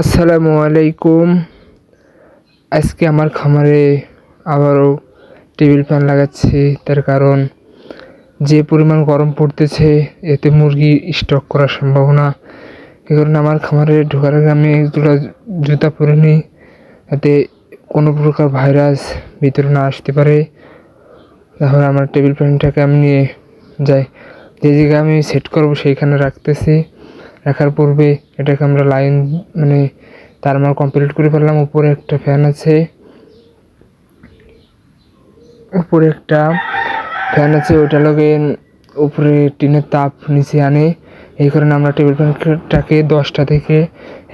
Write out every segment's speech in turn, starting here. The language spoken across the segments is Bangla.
আসসালামু আলাইকুম। আজকে আমার খামারে আবারও টেবিল ফ্যান লাগাচ্ছি, তার কারণ যে পরিমাণ গরম পড়তেছে, এতে মুরগি স্টক করার সম্ভাবনা এ কারণে আমার খামারে ঢোকার আগে আমি দুটো জুতা পরে নিই, যাতে কোনো প্রকার ভাইরাস ভিতরে না আসতে পারে। তাহলে আমার টেবিল ফ্যানটাকে আমি নিয়ে যাই। যে জায়গায় আমি সেট করব, সেইখানে রাখতেছি। রাখার পূর্বে এটাকে আমরা লাইন মানে তার আমার কমপ্লিট করে ফেললাম। উপরে একটা ফ্যান আছে। উপরে একটা ফ্যান আছে, ওইটা লগে উপরে টিনের তাপ নিচে আনে। এই কারণে আমরা টেবিল ফ্যানটাকে দশটা থেকে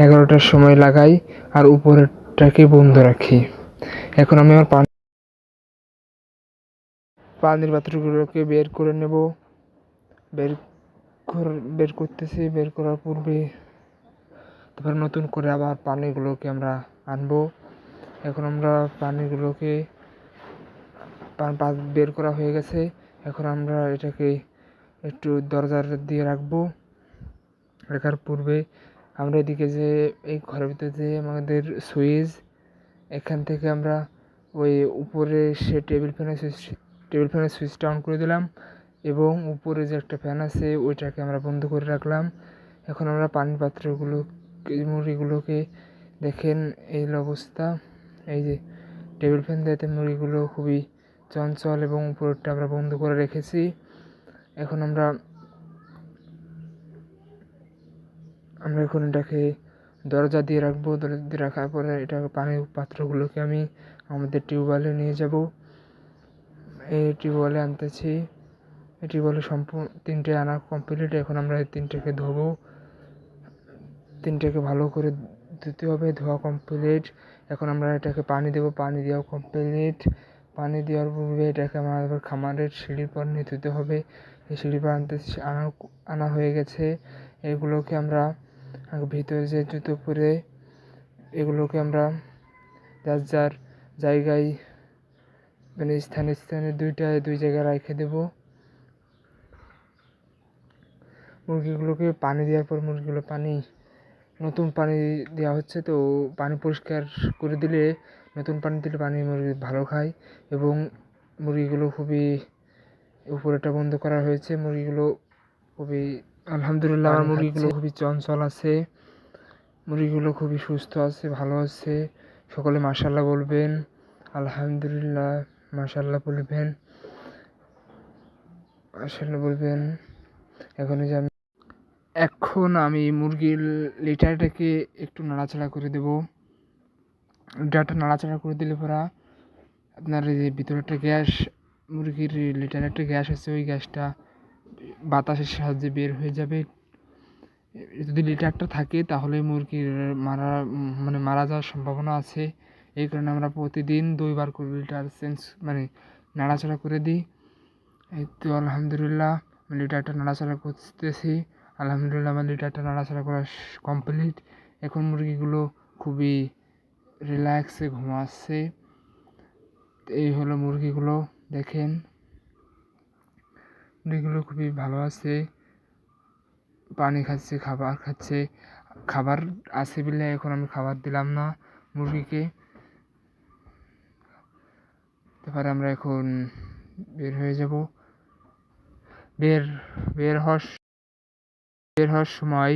এগারোটার সময় লাগাই আর উপরেরটাকে বন্ধ রাখি। এখন আমি আমার পানি পানির পাত্রগুলোকে বের করে নেব। বের বের করতেছি, বের করার পূর্বে তারপর নতুন করে আবার পানিগুলোকে আমরা আনব। এখন আমরা পানিগুলোকে পা- পা- বের করা হয়ে গেছে। এখন আমরা এটাকে একটু দরজার দিয়ে রাখব। রাখার পূর্বে আমরা এদিকে যে, এই ঘরের ভিতরে যে আমাদের সুইচ, এখান থেকে আমরা ওই উপরে সে টেবিল ফ্যানের সুইচ, টেবিল ফ্যানের সুইচটা অন করে দিলাম এবং উপরে যে একটা ফ্যান আছে, ওইটাকে আমরা বন্ধ করে রাখলাম। এখন আমরা পানির পাত্রগুলো মুরগিগুলোকে দেখেন এই অবস্থা। এই যে টেবিল ফ্যান দিতে মুরগিগুলো খুবই চঞ্চল এবং উপরটা আমরা বন্ধ করে রেখেছি। এখন আমরা আমরা এখন এটাকে দরজা দিয়ে রাখব। দরজা দিয়ে রাখার পরে এটা পানির পাত্রগুলোকে আমি আমাদের টিউবওয়েলে নিয়ে যাব। এই টিউবওয়েলে আনতেছি। এই টিউবওয়েলে সম্পূর্ণ তিনটে আনা কমপ্লিট এখন আমরা এই তিনটেকে ধোবো। তিনটেকে ভালো করে ধুতে হবে, ধোয়া কমপ্লিট এখন আমরা এটাকে পানি দেবো, পানি দেওয়া কমপ্লিট পানি দেওয়ার পূর্বে এটাকে আমাদের খামারের সিঁড়ির পর নিয়ে ধুতে হবে। এই সিঁড়ির পর আনতে আনা আনা হয়ে গেছে। এগুলোকে আমরা ভিতরে যে জুতো পরে এগুলোকে আমরা যার যার জায়গায় মানে স্থানে স্থানে দুইটায় দুই জায়গায় রেখে দেবো। মুরগিগুলোকে পানি দেওয়ার পর মুরগিগুলো পানি নতুন পানি দেওয়া হচ্ছে তো পানি পরিষ্কার করে দিলে নতুন পানি দিলে পানি মুরগি ভালো খায় এবং মুরগিগুলো খুবই উপরেটা বন্ধ করা হয়েছে মুরগিগুলো খুবই আলহামদুলিল্লাহ আমার মুরগিগুলো খুবই চঞ্চল আছে মুরগিগুলো খুবই সুস্থ আছে ভালো আছে সকলে মাশাল্লাহ বলবেন আলহামদুলিল্লাহ মাশাল্লাহ বলবেন মাশাল্লাহ বলবেন এখন যে আমি এখন আমি মুরগির লিটারটাকে একটু নাড়াচাড়া করে দেব। লিটারটা নাড়াচাড়া করে দিলে পরা আপনার যে ভিতরে একটা গ্যাস, মুরগির লিটারে একটা গ্যাস আছে, ওই গ্যাসটা বাতাসের সাহায্যে বের হয়ে যাবে। যদি লিটারটা থাকে তাহলে মুরগির মারা মানে মারা যাওয়ার সম্ভাবনা আছে। এই কারণে আমরা প্রতিদিন দুইবার করে লিটার চেঞ্জ মানে নাড়াচাড়া করে দিই। এই তো আলহামদুলিল্লাহ লিটারটা নাড়াচাড়া করতেছি। আলহামদুলিল্লাহ আমার লিটারটা নাড়াচাড়া করা কমপ্লিট এখন মুরগিগুলো খুবই রিল্যাক্সে ঘুমাচ্ছে। এই হলো মুরগিগুলো, দেখেন। মুরগিগুলো খুবই ভালো আছে। পানি খাচ্ছে, খাবার খাচ্ছে। খাবার আছে বলে এখন আমি খাবার দিলাম না মুরগিকে। তারপরে আমরা এখন বের হয়ে যাব। বের বের হওয়ার বের হওয়ার সময়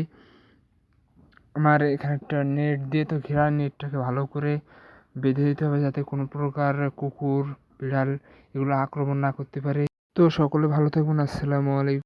আমার এখানে একটা নেট দিয়ে তো ঘেরা নেটটাকে ভালো করে বেঁধে দিতে হবে যাতে কোনো প্রকার কুকুর, বিড়াল এগুলো আক্রমণ না করতে পারে। তো সকলে ভালো থাকবেন আসসালামু আলাইকুম।